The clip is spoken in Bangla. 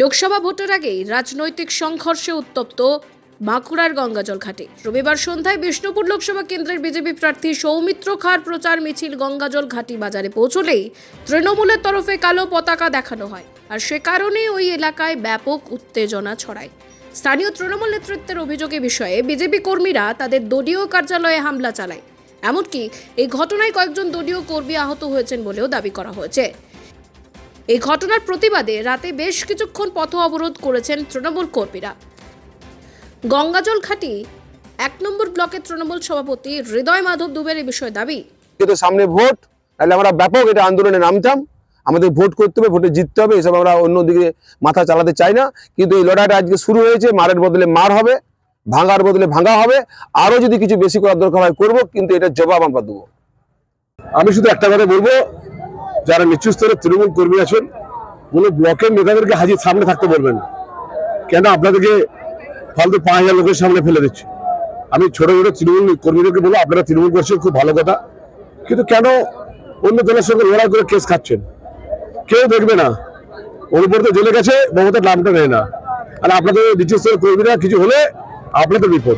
লোকসভা ভোটের আগেই রাজনৈতিক সংঘর্ষে উত্তপ্ত বাঁকুড়ার গঙ্গাজল ঘাটে। রবিবার সন্ধ্যায় বিষ্ণুপুর লোকসভা কেন্দ্রের বিজেপি প্রার্থী সৌমিত্র খার প্রচার মিছিল গঙ্গাজল ঘাটি বাজারে পৌঁছলেই তৃণমূলের তরফে কালো পতাকা দেখানো হয়। আর সে কারণে ওই এলাকায় ব্যাপক উত্তেজনা ছড়ায়। স্থানীয় তৃণমূল নেতৃত্বের অভিযোগে বিষয়ে বিজেপি কর্মীরা তাদের দলীয় কার্যালয়ে হামলা চালায়। এমনকি এই ঘটনায় কয়েকজন দলীয় কর্মী আহত হয়েছেন বলেও দাবি করা হয়েছে। এই ঘটনার প্রতিবাদে রাতে বেশ কিছুক্ষণ পথ অবরোধ করেছেন তৃণমূল কর্মীরা। গঙ্গাজল ঘাটি এক নম্বর ব্লকের তৃণমূল সভাপতি হৃদয় মাধব দুবের এই বিষয়ে দাবি। কিন্তু সামনে ভোট তাহলে আমরা ব্যাপক এটা আন্দোলনে নামতাম। আমাদের ভোট করতে হবে ভোটে জিততে হবে এসব আমরা অন্যদিকে মাথা চালাতে চাই না। কিন্তু এই লড়াইটা আজকে শুরু হয়েছে মারের বদলে মার হবে ভাঙার বদলে ভাঙা হবে। আরও যদি কিছু বেশি করার দরকার হয় করব কিন্তু এটার জবাব আমরা দেবো। আমি শুধু একটা কথা বলব যারা নিচু স্তরের তৃণমূল কর্মী আছেন, কোনো ব্লকের নেতাদেরকে হাজির সামনে থাকতে বলবেন কেন আপনাদেরকে ফালতু পাঁচ হাজার লোকের সামনে ফেলে দিচ্ছে। আমি ছোট ছোট তৃণমূল কর্মীদেরকে বলব, আপনারা তৃণমূল করছেন, খুব ভালো কথা। কিন্তু কেন অন্য দলের সঙ্গে লড়াই করে কেস খাচ্ছেন? কেউ দেখবে না। ওর উপর তো জেলে গেছে, মমতার নামটা নেয় না। আর আপনাদের নিচু স্তরের কর্মীরা কিছু হলে আপনাদের বিপদ।